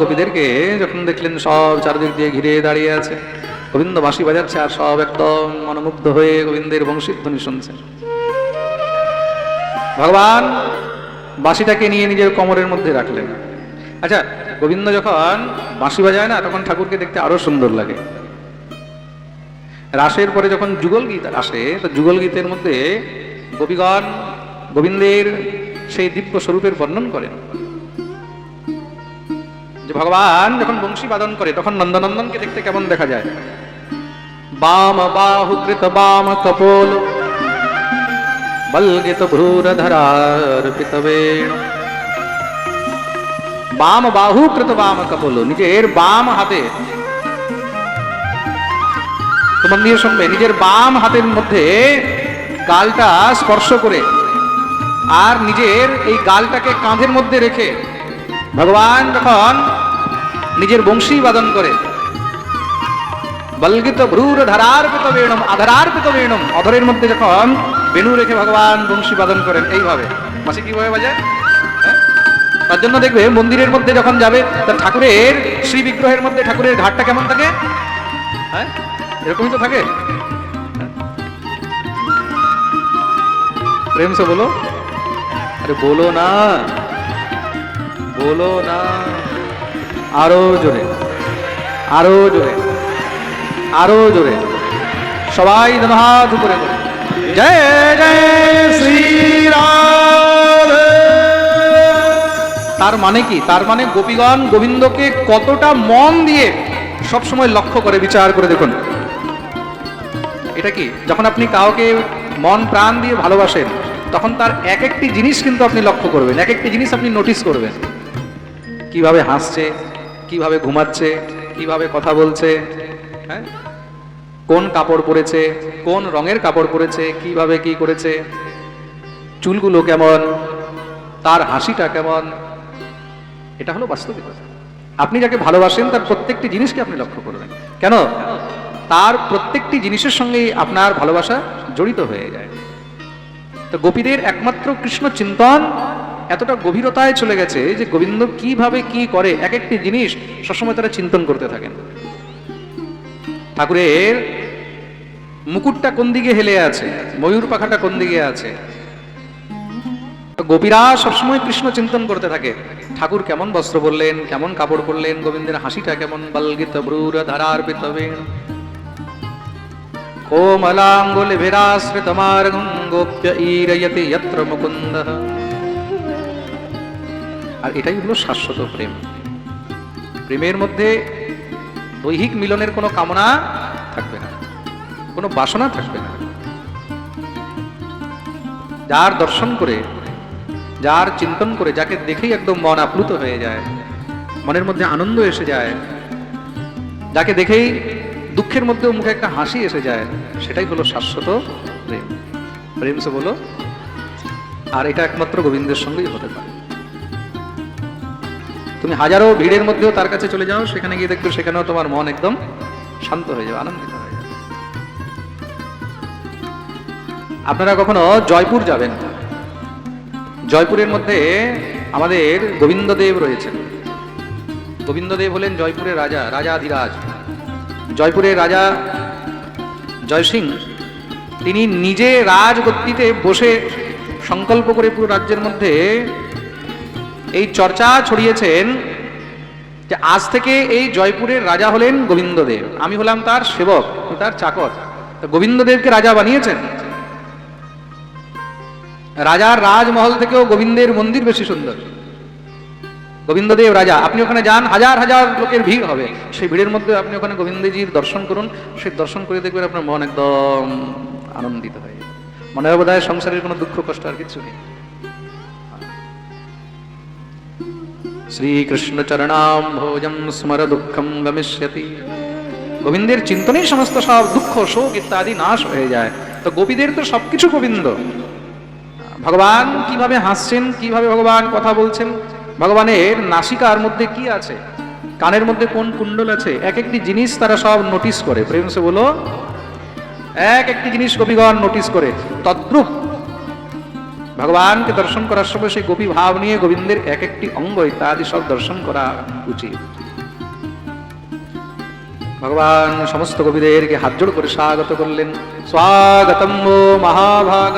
গোপীদেরকে যখন দেখলেন সব চারদিক দিয়ে ঘিরে দাঁড়িয়ে আছে গোবিন্দ বাঁশি বাজাচ্ছে আর সব একদম মনোমুগ্ধ হয়ে গোবিন্দের বংশীধ্বনি শুনছে। ভগবান বাঁশিটাকে নিয়ে নিজের কোমরের মধ্যে রাখলেন। আচ্ছা গোবিন্দ যখন বাঁশি বাজায় না, তখন ঠাকুরকে দেখতে আরও সুন্দর লাগে। রাসের পরে যখন যুগল গীত আসে, তো যুগল গীতের মধ্যে গোপীগণ গোবিন্দের সেই দিব্য স্বরূপের বর্ণন করেন। যে ভগবান যখন বংশী বাদন করে, তখন নন্দনন্দনকে দেখতে কেমন দেখা যায়? বাম বাহুকৃত বাম কপোল বলগিত ভ্রূরধরার পিতবেণ বাম বাহু কৃত বাম কপোল নিজের বাম হাতে। তোমার দিয়ে শুনবে, নিজের বাম হাতের মধ্যে গালটা স্পর্শ করে, আর নিজের এই গালটাকে কাঁধের মধ্যে রেখে, ভগবান যখন নিজের বংশী বাদন করে। বলগিত ভ্রূর ধারার্পিত বেণম আধারার্পিত বেণম অধরের মধ্যে যখন বেণু রেখে ভগবান বংশী বাদন করেন, এইভাবে। মাসে কীভাবে বাজায়? হ্যাঁ? তার জন্য দেখবে মন্দিরের মধ্যে যখন যাবে, তার ঠাকুরের শ্রী বিগ্রহের মধ্যে ঠাকুরের ঘাটটা কেমন থাকে? হ্যাঁ? এরকমই তো থাকে? প্রেম সে বলো? আরে বলো না। বলো না। আরও জোরে। আরও জোরে। আরও জোরে। সবাই হাত উপরে করে। জয় জয় শ্রী তার মানে কি? তার মানে গোপীগণ গোবিন্দকে কতটা মন দিয়ে সব সময় লক্ষ্য করে, বিচার করে দেখুন। এটা কি? যখন আপনি কাউকে মন, প্রাণ দিয়ে ভালোবাসেন, তখন তার এক একটি জিনিস কিন্তু আপনি লক্ষ্য করবেন এক একটি জিনিস আপনি নোটিস করবেন। কীভাবে হাসছে কীভাবে ঘুমাচ্ছে, কীভাবে কথা বলছে হ্যাঁ? কোন কাপড় পরেছে, কোন রঙের কাপড় পরেছে, কীভাবে কি করেছে, চুলগুলো কেমন, তার হাসিটা কেমন, এটা হলো বাস্তবিকতা আপনি যাকে ভালোবাসেন, তার প্রত্যেকটি জিনিসকে আপনি লক্ষ্য করবেন। কেন? তার প্রত্যেকটি জিনিসের সঙ্গে আপনার ভালোবাসা জড়িত হয়ে যায়। তো গোপীদের একমাত্র কৃষ্ণ চিন্তন এতটা গভীরতায় চলে গেছে যে গোবিন্দ কীভাবে কি করে এক একটি জিনিস সবসময় তারা চিন্তন করতে থাকেন। ঠাকুরের মুকুটটা কোন দিকে হেলে আছে? ময়ূর পাখাটা কোন দিকে আছে? গোপীরা সবসময় কৃষ্ণ চিন্তন করতে থাকে। ঠাকুর কেমন বস্ত্র বললেন কেমন কাপড় পরলেন, গোবিন্দের হাসিটা কেমন? বলগিত ব্রুর ধারার পিতবেণ কোমলাঙ্গুলি বিরাশ্রিত মার্গং গোপ্য ঈরয়তি যত্র মুকুন্দ আর এটাই হলো শাশ্বত প্রেম। প্রেমের মধ্যে দৈহিক মিলনের কোনো কামনা থাকবে না, কোনো বাসনা থাকবে না। যার দর্শন করে, যার চিন্তন করে, যাকে দেখেই একদম মন আপ্লুত হয়ে যায়, মনের মধ্যে আনন্দ এসে যায়, যাকে দেখেই দুঃখের মধ্যেও মুখে একটা হাসি এসে যায়, সেটাই হলো শাশ্বত প্রেম। প্রেম সে বলো, আর এটা একমাত্র গোবিন্দের সঙ্গেই হতে পারে। তুমি হাজারো ভিড়ের মধ্যেও তার কাছে চলে যাও, সেখানে গিয়ে দেখবে সেখানেও তোমার মন একদম শান্ত হয়ে যাবে, আনন্দিত হয়ে যাবে। আপনারা কখনো জয়পুর যাবেন? জয়পুরের মধ্যে আমাদের গোবিন্দদেব রয়েছেন। গোবিন্দদেব হলেন জয়পুরের রাজা রাজাধিরাজ জয়পুরের রাজা জয়সিং, তিনি নিজে রাজগদ্দিতে বসে সংকল্প করে পুরো রাজ্যের মধ্যে এই চর্চা ছড়িয়েছেন যে আজ থেকে এই জয়পুরের রাজা হলেন গোবিন্দদেব। আমি হলাম তার সেবক তার চাকর। গোবিন্দদেবকে রাজা বানিয়েছেন? রাজার রাজমহল থেকেও গোবিন্দের মন্দির বেশি সুন্দর। গোবিন্দদেব রাজা, আপনি ওখানে যান, হাজার হাজার লোকের ভিড় হবে। সেই ভিড়ের মধ্যে আপনি ওখানে গোবিন্দজির দর্শন করুন। সেই দর্শন করে দেখবেন আপনার মন একদম আনন্দিত হয় মনে হয় বোধ সংসারের কোনো দুঃখ, কষ্ট আর কিছু নেই। শ্রীকৃষ্ণ চরণাম ভোজম স্মর দুঃখম গমিষ্যতি। গোবিন্দের চিন্তনেই সমস্ত সব দুঃখ, শোক ইত্যাদি নাশ হয়ে যায়। তো গোপীদের তো সবকিছু গোবিন্দ। ভগবান কীভাবে হাসছেন, কীভাবে ভগবান কথা বলছেন? ভগবানের নাসিকার মধ্যে কি আছে? কানের মধ্যে কোন কুণ্ডল আছে? এক একটি জিনিস তারা সব নোটিস করে। প্রেম সে বলো এক একটি জিনিস কবিগণ নোটিস করে। তদ্রুপ ভগবানকে দর্শন করার সময় সেই গোপী ভাব নিয়ে গোবিন্দের এক একটি অঙ্গ ইত্যাদি সব দর্শন করা উচিত। ভগবান সমস্ত কবিদেরকে হাত জোড় করে স্বাগত করলেন। স্বাগতম ও মহাভাগ।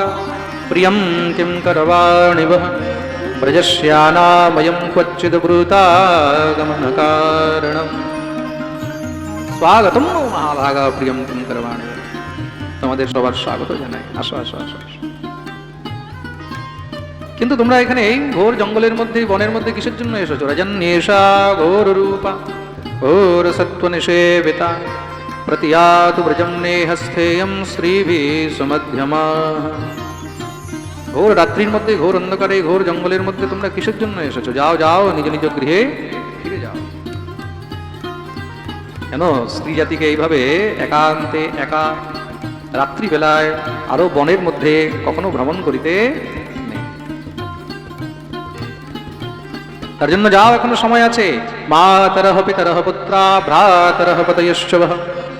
প্রিয়ম কিম করবাণিব। ব্রজস্যানাময়ম ক্বচিদ ব্রূতাগমন কারণম স্বাগতম ও মহাভাগ। প্রিয়ম কিম করবাণি তোমাদের সবার স্বাগত জানাই। আসো আসো আসো আসো। কিন্তু তোমরা এখানে এই ঘোর জঙ্গলের মধ্যে বনের মধ্যে কিসের জন্য এসেছ? রাজন্যেষা ঘোর রূপা, ঘোর সত্ত্ব নিষেবিতা, প্রতিয়াতু ব্রজম নেহস্থেয়ম শ্রীভি সুমধ্যমা। ঘোর রাত্রির মধ্যে, ঘোর অন্ধকারে, ঘোর জঙ্গলের মধ্যে তোমরা কিসের জন্য এসেছ? যাও যাও, নিজ নিজ গৃহে ফিরে যাও। কেন স্ত্রী জাতিকে এইভাবে একান্তে, একা রাত্রিবেলায় আরও বনের মধ্যে কখনো ভ্রমণ করিতে তার জন্য যাও, এখনও সময় আছে। মা তরহ পিতরহ পুত্রা ভ্রাতরহ পতয়শ্চব।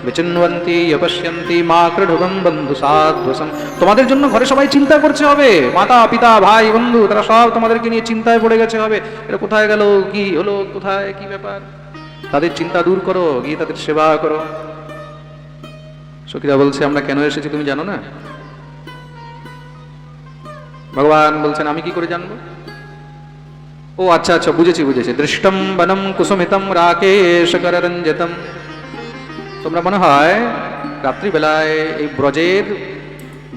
বিচিন্বন্তি, অপশ্যন্তি, মা কৃঢুগম বন্ধু সাধ্বসম। তোমাদের জন্য ঘরে সবাই চিন্তা করছে হবে। মাতা, পিতা, ভাই, বন্ধু, তারা সব তোমাদেরকে নিয়ে চিন্তায় পড়ে গেছে হবে। এটা কোথায় গেল, কি হলো, কোথায়, কি ব্যাপার? তাদের চিন্তা দূর করো, গিয়ে তাদের সেবা করো। সখীরা বলছে, আমরা কেন এসেছি তুমি জানো না? ভগবান বলছেন, আমি কি করে জানব? ও আচ্ছা আচ্ছা বুঝেছি বুঝেছি। দৃষ্টম বনম কুসুমিতম রাকেশ কররঞ্জিতম। তোমরা মনে হয় রাত্রিবেলায় এই ব্রজের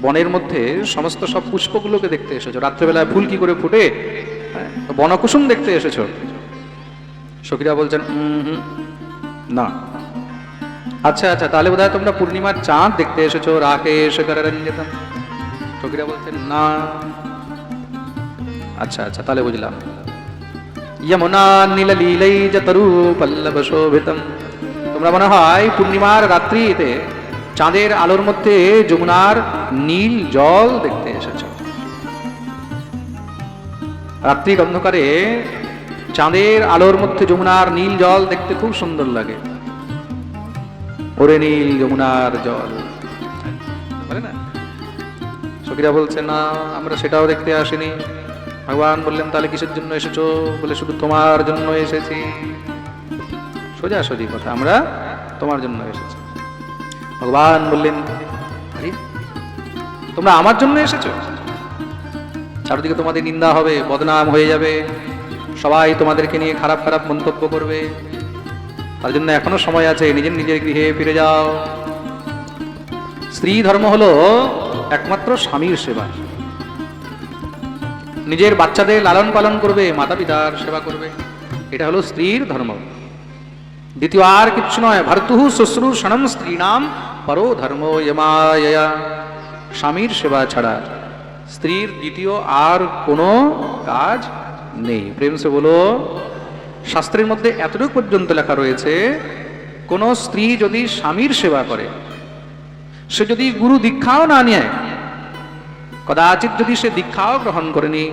বনের মধ্যে সমস্ত সব পুষ্পগুলোকে দেখতে এসেছ। রাত্রিবেলায় ফুল কি করে ফুটে? হ্যাঁ, বনকুসুম দেখতে এসেছ। সখীরা বলছেন "উম হুম, না। আচ্ছা আচ্ছা তাহলে বোধহয় তোমরা পূর্ণিমার চাঁদ দেখতে এসেছ রাকেশ কররঞ্জিতম। সখীরা বলছেন না। আচ্ছা আচ্ছা তাহলে বুঝলাম। যমুনা নীললীলাই যতরু পল্লব শোভিতম তোমরা মনে হয় পূর্ণিমার রাত্রিতে চাঁদের আলোর মধ্যে যমুনার নীল জল দেখতে এসেছ। রাত্রির অন্ধকারে চাঁদের আলোর মধ্যে যমুনার নীল জল দেখতে খুব সুন্দর লাগে। ওরে নীল যমুনার জল। বলে না? সখীরা বলছে, না, আমরা সেটাও দেখতে আসিনি। ভগবান বললেন, তাহলে কিসের জন্য এসেছ? বলে, শুধু তোমার জন্য এসেছি। সোজা সোজি কথা, আমরা তোমার জন্য এসেছি। ভগবান বললেন তোমরা আমার জন্য এসেছ? চারদিকে তোমাদের নিন্দা হবে, বদনাম হয়ে যাবে, সবাই তোমাদেরকে নিয়ে খারাপ খারাপ মন্তব্য করবে। তার জন্য এখনও সময় আছে, নিজের নিজের গৃহে ফিরে যাও। স্ত্রী ধর্ম হলো একমাত্র স্বামীর সেবা। নিজের বাচ্চাদের লালন পালন করবে মাতা পিতার সেবা করবে। এটা হলো স্ত্রীর ধর্ম। দ্বিতীয় আর কিচ্ছু নয়, ভর্তুহু শুশ্রূষণম স্ত্রীণাম পরো ধর্ম ইমায়া স্বামীর সেবা ছাড়া স্ত্রীর দ্বিতীয় আর কোনো কাজ নেই। প্রেম সে বলো, শাস্ত্রের মধ্যে এতটুকু পর্যন্ত লেখা রয়েছে, কোন স্ত্রী যদি স্বামীর সেবা করে, সে যদি গুরু দীক্ষাও না নেয় কদাচিৎ যদি সে দীক্ষাও গ্রহণ করেনি,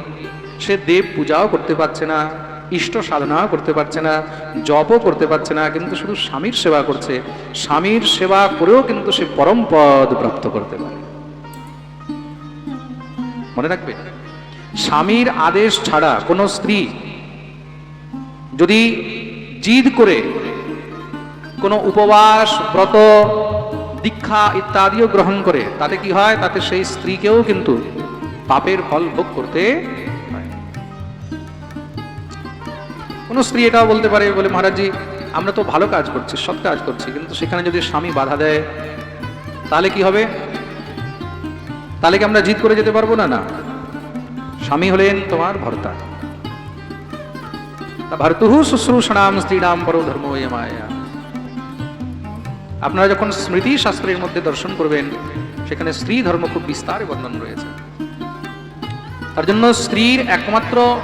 সে দেব পূজাও করতে পারছে না, ইষ্ট সাধনাও করতে পারছে না, জপও করতে পারছে না, কিন্তু শুধু স্বামীর সেবা করছে। স্বামীর সেবা করেও কিন্তু সে পরম পদ প্রাপ্ত করতে পারে। মনে রাখবে? স্বামীর আদেশ ছাড়া কোনো স্ত্রী যদি জিদ করে কোনো উপবাস, ব্রত দীক্ষা ইত্যাদিও গ্রহণ করে, তাতে কি হয়? তাতে সেই স্ত্রীকেও কিন্তু পাপের ফল ভোগ করতে কোনো স্ত্রী এটাও বলতে পারে, বলে মহারাজজি, আমরা তো ভালো কাজ করছি, সৎ কাজ করছি, কিন্তু সেখানে যদি স্বামী বাধা দেয়, তাহলে কি হবে? তাহলে কি আমরা জিদ করে যেতে পারব? না না। স্বামী হলেন তোমার ভর্তা। ভর্তুহু শুশ্রূষণাম স্ত্রীণাম পরো ধর্ম মায়া। আপনারা যখন স্মৃতি শাস্ত্রের মধ্যে দর্শন করবেন, সেখানে স্ত্রী ধর্ম খুব বিস্তারে বর্ণন রয়েছে। তার জন্য স্ত্রীর একমাত্র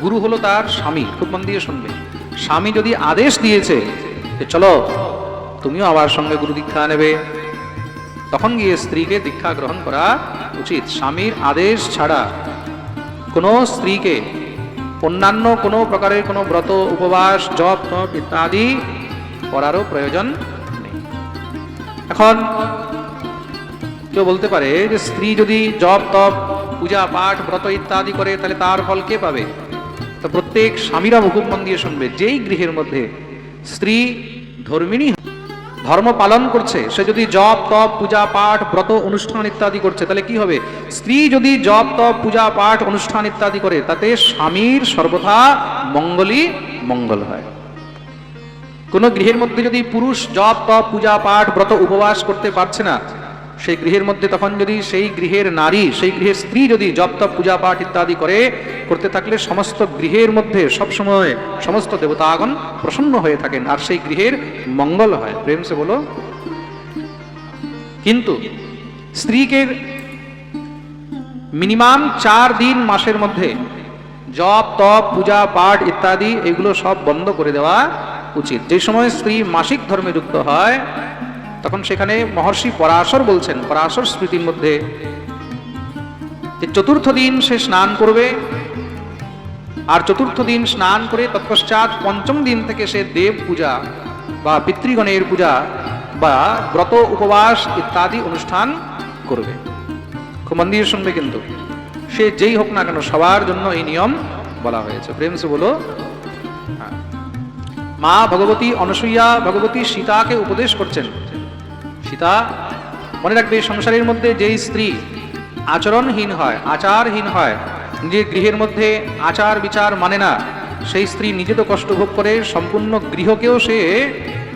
গুরু হলো তার স্বামী। খুব মন দিয়ে শুনবে। স্বামী যদি আদেশ দিয়েছে যে, চলো, তুমিও আমার সঙ্গে গুরু দীক্ষা নেবে। তখন গিয়ে স্ত্রীকে দীক্ষা গ্রহণ করা উচিত। স্বামীর আদেশ ছাড়া কোনো স্ত্রীকে অন্যান্য কোনো প্রকারের কোনো ব্রত, উপবাস, জপ, তপ ইত্যাদি করারও প্রয়োজন এখন কেউ বলতে পারে যে স্ত্রী যদি জপ, তপ, পূজা, পাঠ, ব্রত ইত্যাদি করে, তাহলে তার ফল কে পাবে? তো প্রত্যেক স্বামীরা মুকুব মন দিয়ে শুনবে, যেই গৃহের মধ্যে স্ত্রী ধর্মিণী ধর্ম পালন করছে, সে যদি জপ, তপ, পূজা, পাঠ, ব্রত অনুষ্ঠান ইত্যাদি করছে, তাহলে কি হবে? স্ত্রী যদি জপ, তপ, পূজা, পাঠ, অনুষ্ঠান ইত্যাদি করে, তাতে স্বামীর সর্বথা মঙ্গলই মঙ্গল হয়। কোন গৃহের মধ্যে যদি পুরুষ জপ তপ, পূজা পাঠ, ব্রত উপবাস করতে পারছে না, সেই গৃহের মধ্যে তখন যদি সেই গৃহের নারী, সেই গৃহের স্ত্রী যদি জপ তপ, পূজা পাঠ ইত্যাদি করে, করতে থাকলে সমস্ত গৃহের মধ্যে সবসময় সমস্ত দেবতাগণ প্রসন্ন হয়ে থাকেন, আর সেই গৃহের মঙ্গল হয়। প্রেম সে বলো। কিন্তু স্ত্রীকে মিনিমাম চার দিন মাসের মধ্যে জপ তপ, পূজা পাঠ ইত্যাদি, এগুলো সব বন্ধ করে দেওয়া উচিত। যে সময় স্ত্রী মাসিক ধর্মে যুক্ত হয়, তখন সেখানে মহর্ষি পরাশর বলছেন, পরাশর স্মৃতির মধ্যে যে চতুর্থ দিন সে স্নান করবে, আর চতুর্থ দিন স্নান করে তৎপশ্চাৎ পঞ্চম দিন থেকে সে দেব পূজা বা পিতৃগণের পূজা বা ব্রত, উপবাস ইত্যাদি অনুষ্ঠান করবে। খুব মন দিয়ে শুনবে কিন্তু। সে যেই হোক না কেন সবার জন্য এই নিয়ম বলা হয়েছে। প্রেম সে বলো হ্যাঁ। মা ভগবতী অনসূয়া ভগবতী সীতাকে উপদেশ করছেন। সীতা, মনে রাখবে, সংসারের মধ্যে যেই স্ত্রী আচরণহীন হয়, আচারহীন হয়, নিজের গৃহের মধ্যে আচার বিচার মানে না, সেই স্ত্রী নিজে তো কষ্ট ভোগ করে, সম্পূর্ণ গৃহকেও সে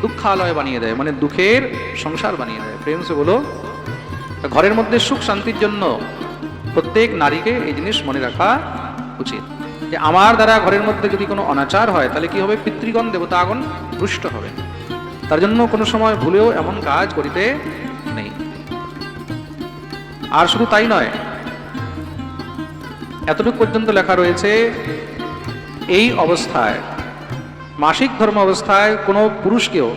দুঃখালয় বানিয়ে দেয় মানে দুঃখের সংসার বানিয়ে দেয়। প্রেম সে বলো, ঘরের মধ্যে সুখ শান্তির জন্য প্রত্যেক নারীকে এই জিনিস মনে রাখা উচিত। যে আমার দ্বারা ঘরের মধ্যে যদি কোনো অনাচার হয়, তাহলে কি হবে? পিতৃগণ দেবতাগণ রুষ্ট হবে। তার জন্য কোনো সময় ভুলেও এমন কাজ করিতে নেই। আর শুধু তাই নয়, এতটুকু পর্যন্ত লেখা রয়েছে, এই অবস্থায়, মাসিক ধর্ম অবস্থায় কোনো পুরুষকেও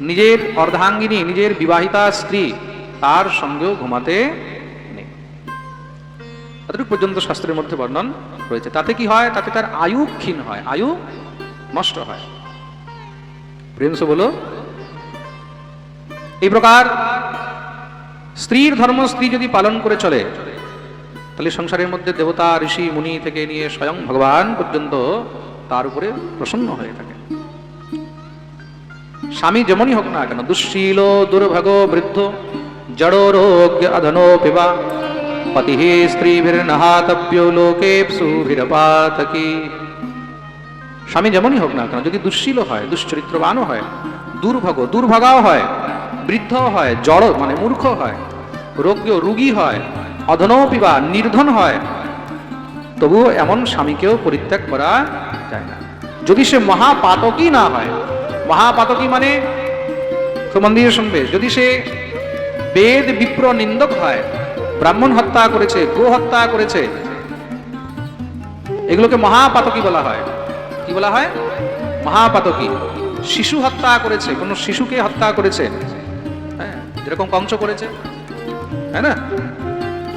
নিজের অর্ধাঙ্গিনী, নিজের বিবাহিতা স্ত্রী তার সঙ্গেও ঘুমাতে নেই। এতটুকু পর্যন্ত শাস্ত্রের মধ্যে বর্ণন রয়েছে তাতে কি হয়? তাতে তার আয়ু ক্ষীণ হয়। আয়ু নষ্ট হয়। প্রেমস বলো, এই প্রকার স্ত্রীর ধর্ম স্ত্রী যদি পালন করে চলে, তাহলে সংসারের মধ্যে দেবতা, ঋষি, মুনি থেকে নিয়ে স্বয়ং ভগবান পর্যন্ত তার উপরে প্রসন্ন হয়ে থাকে। স্বামী যেমনই হোক না কেন, দুঃশীল দুর্ভাগ বৃদ্ধ, জড়ো রোগ্য অধনো পিবা পতি স্ত্রীভির নহাতব্য লোকে সুভিরপাতকি স্বামী যেমনই হোক না কেন, যদি দুঃশীল হয়, দুশ্চরিত্রবানও হয়, দুর্ভাগ, দুর্ভাগাও হয় বৃদ্ধ হয়, জড় মানে মূর্খ হয় রোগ্য রুগী হয় অধনপিবা নির্ধন হয়, তবুও এমন স্বামীকেও পরিত্যাগ করা যায় না। যদি সে মহাপাতকই না হয়, মহাপাতকী মানে খুব শুনবে যদি সে বেদ বিপ্র নিন্দক হয় ব্রাহ্মণ হত্যা করেছে, গো হত্যা করেছে। এগুলোকে মহাপাতকী বলা হয়। কি বলা হয়? মহাপাতকী। শিশু হত্যা করেছে, কোনো শিশুকে হত্যা করেছে। হ্যাঁ যেরকম কংস করেছে হ্যাঁ না?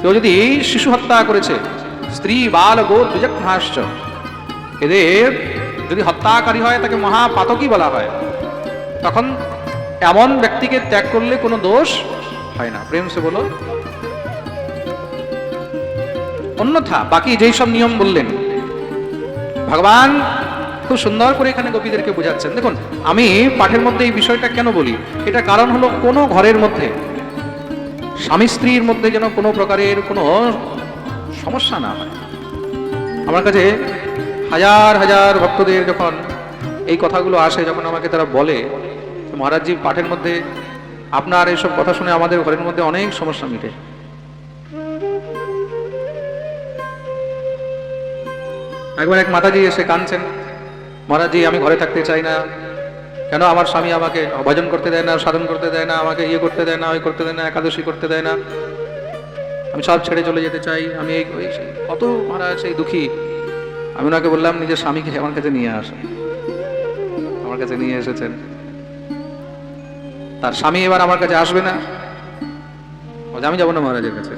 কেউ যদি শিশু হত্যা করেছে, স্ত্রী, বাল গো দ্বিজঘ্নাশ্চ এদের যদি হত্যাকারী হয়, তাকে মহাপাতকী বলা হয়। তখন এমন ব্যক্তিকে ত্যাগ করলে কোনো দোষ হয় না। প্রেম সে বলো অন্যথা বাকি যেই সব নিয়ম বললেন, ভগবান খুব সুন্দর করে এখানে গোপীদেরকে বোঝাচ্ছেন। দেখুন, আমি পাঠের মধ্যে এই বিষয়টা কেন বলি? এটা কারণ হলো কোনো ঘরের মধ্যে, স্বামী স্ত্রীর মধ্যে যেন কোনো প্রকারের কোনো সমস্যা না হয়। আমার কাছে হাজার হাজার ভক্তদের যখন এই কথাগুলো আসে, যখন আমাকে তারা বলে, মহারাজজি, পাঠের মধ্যে আপনার এইসব কথা শুনে আমাদের ঘরের মধ্যে অনেক সমস্যা মিটে। একবার এক মাতাজি এসে কাঁদছেন। মহারাজি আমি ঘরে থাকতে চাই না। কেন? আমার স্বামী আমাকে ভজন করতে দেয় না, সাধন করতে দেয় না, আমাকে ইয়ে করতে দেয় না, ওই করতে দেয় না, একাদশী করতে দেয় না। আমি সব ছেড়ে চলে যেতে চাই। আমি এই কত মহারাজ সেই দুঃখী। আমি ওনাকে বললাম, নিজের স্বামীকে আমার কাছে নিয়ে আসেন আমার কাছে নিয়ে এসেছেন। তার স্বামী এবার আমার কাছে আসবে না। আমি যাব না মহারাজের কাছে।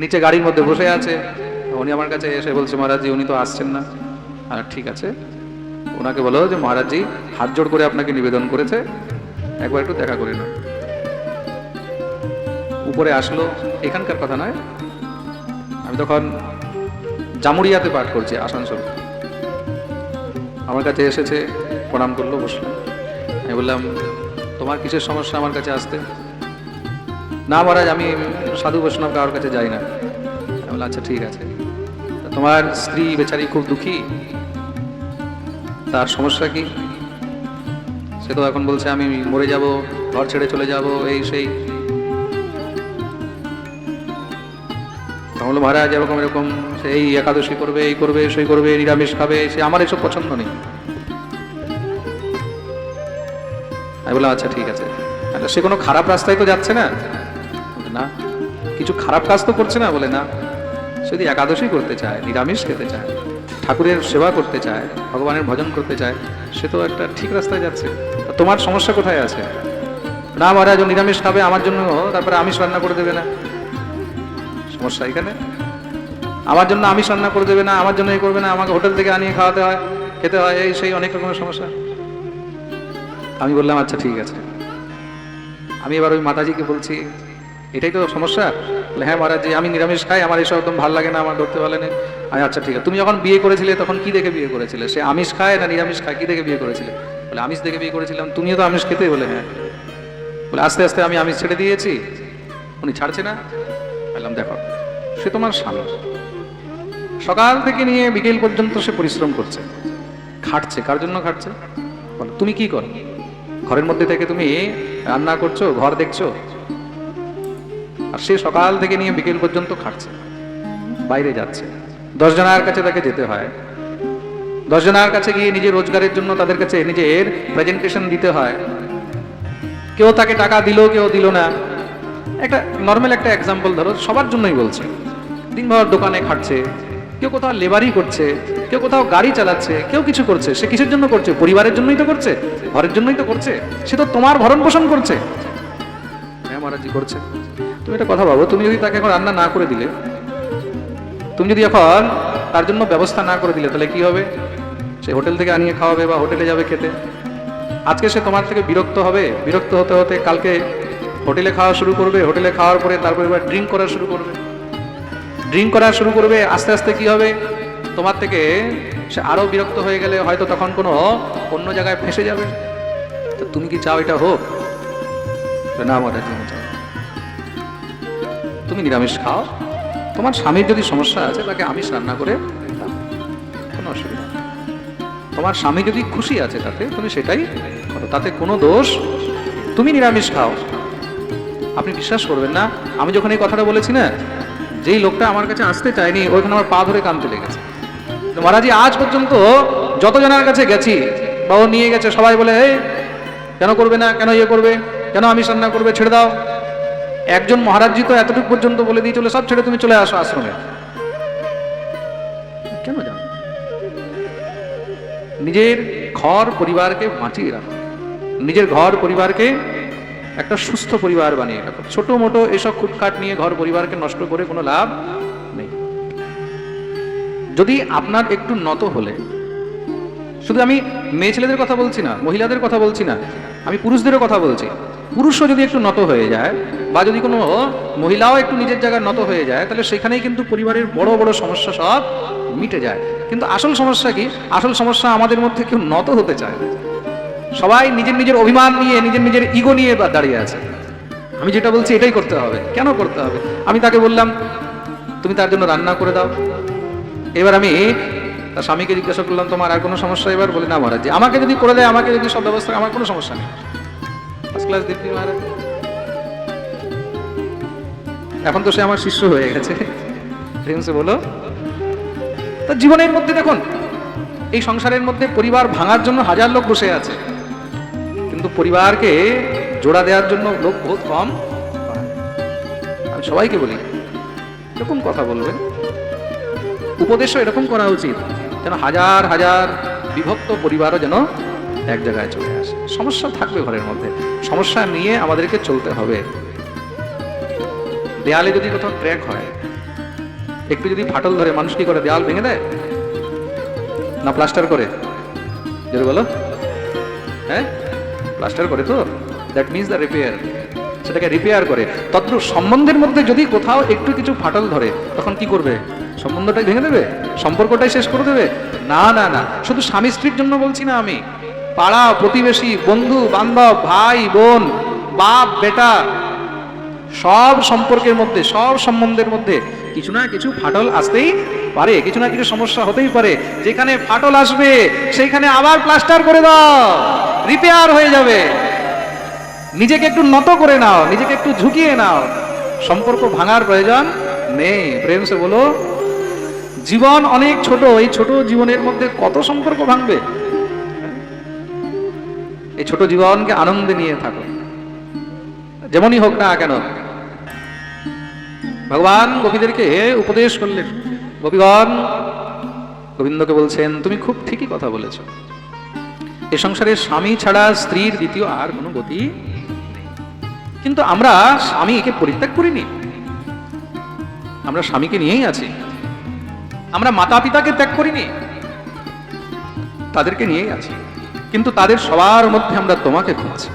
নিচে গাড়ির মধ্যে বসে আছে। উনি আমার কাছে এসে বলছে, মহারাজজি, উনি তো আসছেন না। আর ঠিক আছে। ওনাকে বলো যে, মহারাজজি, হাত জোড় করে আপনাকে নিবেদন করেছে। একবার একটু দেখা করে না উপরে আসলো, এখানকার কথা নয়। আমি তখন জামুরিয়াতে পাঠ করছি, আসানসোল। আমার কাছে এসেছে, প্রণাম করল বসল আমি বললাম, তোমার কিসের সমস্যা আমার কাছে আসতে? না মহারাজ, আমি সাধু বৈষ্ণব কারোর কাছে যাই না। আমি বললাম আচ্ছা ঠিক আছে। তোমার স্ত্রী বেচারি খুব দুঃখী? তার সমস্যা কি? সে তো এখন বলছে, আমি মরে যাব, ঘর ছেড়ে চলে যাব, এই সেই। তাহলে মহারাজ, এরকম এরকম, সে এই একাদশী করবে, এই করবে, সেই করবে, নিরামিষ খাবে, সে আমার এসব পছন্দ নেই। আমি বললাম আচ্ছা ঠিক আছে। আচ্ছা সে কোনো খারাপ রাস্তায় তো যাচ্ছে না? না, কিছু খারাপ কাজ তো করছে না? বলে, না। যদি একাদশী করতে চায়, নিরামিষ খেতে চায়, ঠাকুরের সেবা করতে চায়, ভগবানের ভজন করতে চায়, সে তো একটা ঠিক রাস্তায় যাচ্ছে। তোমার সমস্যা কোথায় আছে? না মহারাজ নিরামিষ খাবে, আমার জন্য তারপরে আমিষ রান্না করে দেবে না। সমস্যা এখানে? আমার জন্য আমিষ রান্না করে দেবে না, আমার জন্য এই করবে না, আমাকে হোটেল থেকে আনিয়ে খাওয়াতে হয়, খেতে হয়, এই সেই অনেক রকমের সমস্যা। আমি বললাম আচ্ছা ঠিক আছে। আমি এবার ওই মাতাজিকে বলছি, এটাই তো সমস্যা? বলে হ্যাঁ মহারাজ জি, আমি নিরামিষ খাই আমার এসব একদম ভালো লাগে না আমার ধরতে পারলে না। আমি আচ্ছা ঠিক আছে। তুমি যখন বিয়ে করেছিলে তখন কি দেখে বিয়ে করেছিলে? সে আমিষ খায় না নিরামিষ খায়? কি দেখে বিয়ে করেছিলে? বলে আমিষ দেখে বিয়ে করেছিলাম তুমিও তো আমিষ খেতে? বলে হ্যাঁ। বলে আস্তে আস্তে আমি আমিষ ছেড়ে দিয়েছি। উনি ছাড়ছে না? বললাম দেখো সে তোমার স্বামী। সকাল থেকে নিয়ে বিকেল পর্যন্ত সে পরিশ্রম করছে। খাটছে। কার জন্য খাটছে? তুমি কি করো? ঘরের মধ্যে থেকে তুমি রান্না করছ ঘর দেখছ? আর সে সকাল থেকে নিয়ে বিকেল পর্যন্ত খাটছে, বাইরে যাচ্ছে। দশ জনের কাছে তাকে যেতে হয়। দশ জনের কাছে গিয়ে নিজের রোজগারের জন্য তাদের কাছে নিজের প্রেজেন্টেশন দিতে হয়। কেউ তাকে টাকা দিল, কেউ দিল না। একটা নর্মাল একটা এক্সাম্পল ধরো, সবার জন্যই বলছে। দিনভর দোকানে খাটছে, কেউ কোথাও লেবারই করছে, কেউ কোথাও গাড়ি চালাচ্ছে, কেউ কিছু করছে। সে কিসের জন্য করছে? পরিবারের জন্যই তো করছে, ঘরের জন্যই তো করছে। সে তো তোমার ভরণ পোষণ করছে। হ্যাঁ মহারাজি করছে। তুমি একটা কথা ভাবো, তুমি যদি তাকে এখন রান্না না করে দিলে, তুমি যদি এখন তার জন্য ব্যবস্থা না করে দিলে, তাহলে কি হবে? সে হোটেল থেকে আনিয়ে খাওয়াবে বা হোটেলে যাবে খেতে। আজকে সে তোমার থেকে বিরক্ত হবে। বিরক্ত হতে হতে কালকে হোটেলে খাওয়া শুরু করবে, হোটেলে খাওয়ার পরে তারপরে এবার ড্রিঙ্ক করা শুরু করবে। ড্রিঙ্ক করা শুরু করবে, আস্তে আস্তে কি হবে? তোমার থেকে সে আরও বিরক্ত হয়ে গেলে হয়তো তখন কোনো অন্য জায়গায় ফেঁসে যাবে। তো তুমি কি চাও এটা হোক? না, মহারাজ আমি চাই না। তুমি নিরামিষ খাও। তোমার স্বামীর যদি সমস্যা আছে তাকে আমিষ রান্না করে। কোনো অসুবিধা। তোমার স্বামী যদি খুশি আছে তাতে তুমি সেটাই করো। তাতে কোনো দোষ তুমি নিরামিষ খাও। আপনি বিশ্বাস করবেন না আমি যখন এই কথাটা বলেছি না যেই লোকটা আমার কাছে আসতে চায়নি ওইখানে আমার পা ধরে কানতে লেগেছে। মহারাজি আজ পর্যন্ত যত জনের কাছে গেছি বা ও নিয়ে গেছে সবাই বলে "এই, কেন করবে না? কেন ইয়ে করবে? কেন আমিষ রান্না করবে? ছেড়ে দাও। একজন মহারাজজি তো এতটুকু পর্যন্ত বলে দিয়ে চলে সব ছেড়ে তুমি চলে আসো আশ্রমে। কেন জানো? নিজের ঘর পরিবারকে বাঁচিয়ে রাখো। নিজের ঘর পরিবারকে একটা সুস্থ পরিবার বানিয়ে রাখো। ছোট মোটো এসব খুটখাট নিয়ে ঘর পরিবারকে নষ্ট করে কোনো লাভ নেই। যদি আপনার একটু নত হলে, শুধু আমি মেয়ে ছেলেদের কথা বলছি না, মহিলাদের কথা বলছি না আমি পুরুষদেরও কথা বলছি। পুরুষও যদি একটু নত হয়ে যায়, বা যদি কোনো মহিলাও একটু নিজের জায়গায় নত হয়ে যায়, তাহলে সেখানেই কিন্তু পরিবারের বড় বড় সমস্যা সব মিটে যায়। কিন্তু আসল সমস্যা কি? আসল সমস্যা আমাদের মধ্যে কেউ নত হতে চায় সবাই নিজের নিজের অভিমান নিয়ে, নিজের নিজের ইগো নিয়ে দাঁড়িয়ে আছে। আমি যেটা বলছি এটাই করতে হবে। কেন করতে হবে? আমি তাকে বললাম, তুমি তার জন্য রান্না করে দাও। এবার আমি তার স্বামীকে জিজ্ঞাসা করলাম, তোমার আর কোনো সমস্যা? এবার বলে, না মহারাজ আমাকে যদি করে দেয়, আমাকে যদি সব ব্যবস্থা আমার কোনো সমস্যা নেই। ফার্স্ট ক্লাস দিব্যি মহারাজ। এখন তো সে আমার শিষ্য হয়ে গেছে। বলো। তা জীবনের মধ্যে দেখুন, এই সংসারের মধ্যে পরিবার ভাঙার জন্য হাজার লোক বসে আছে। কিন্তু পরিবারকে জোড়া দেওয়ার জন্য লোক বহুত কম। আমি সবাইকে বলি, এরকম কথা বলবেন। উপদেশও এরকম করা উচিত। যেন হাজার হাজার বিভক্ত পরিবারও যেন এক জায়গায় চলে আসে। সমস্যা থাকবে ঘরের মধ্যে। সমস্যা নিয়ে আমাদেরকে চলতে হবে। দেয়ালে যদি কোথাও ক্র্যাক হয়, একটু যদি ফাটল ধরে মানুষ কি করে দেয়াল ভেঙে দেয়? না প্লাস্টার করে? জোরে বলো। হ্যাঁ? প্লাস্টার করে তো? দ্যাট মিনস দ্য রিপেয়ার সেটাকে রিপেয়ার করে তদ্রুপ সম্বন্ধের মধ্যে যদি কোথাও একটু কিছু ফাটল ধরে, তখন কি করবে? সম্বন্ধটাই ভেঙে দেবে? সম্পর্কটাই শেষ করে দেবে? না না না, শুধু স্বামী স্ত্রীর জন্য বলছি না আমি। পাড়া, প্রতিবেশী, বন্ধু, বান্ধব, ভাই, বোন, বাপ, বেটা, সব সম্পর্কের মধ্যে, সব সম্বন্ধের মধ্যে কিছু না কিছু ফাটল আসতেই পারে, কিছু না কিছু সমস্যা হতেই পারে। যেখানে ফাটল আসবে সেইখানে আবার প্লাস্টার করে দাও রিপেয়ার হয়ে যাবে। নিজেকে একটু নত করে নাও, নিজেকে একটু ঝুঁকিয়ে নাও। সম্পর্ক ভাঙার প্রয়োজন নেই। প্রেম সে বলো, জীবন অনেক ছোট, এই ছোট জীবনের মধ্যে কত সম্পর্ক ভাঙবে? এই ছোট জীবনকে আনন্দে নিয়ে থাকো। যেমনই হোক না কেন, ভগবান গোপীদেরকে উপদেশ করলেন। গোপীগণ, গোবিন্দকে বলছেন, তুমি খুব ঠিকই কথা বলেছ। এ সংসারে স্বামী ছাড়া স্ত্রীর দ্বিতীয় আর কোনো গতি। কিন্তু আমরা স্বামী একে পরিত্যাগ করিনি। আমরা স্বামীকে নিয়েই আছি। আমরা মাতা পিতাকে ত্যাগ করিনি। তাদেরকে নিয়েই আছি। কিন্তু তাদের সবার মধ্যে আমরা তোমাকে খুঁজছি।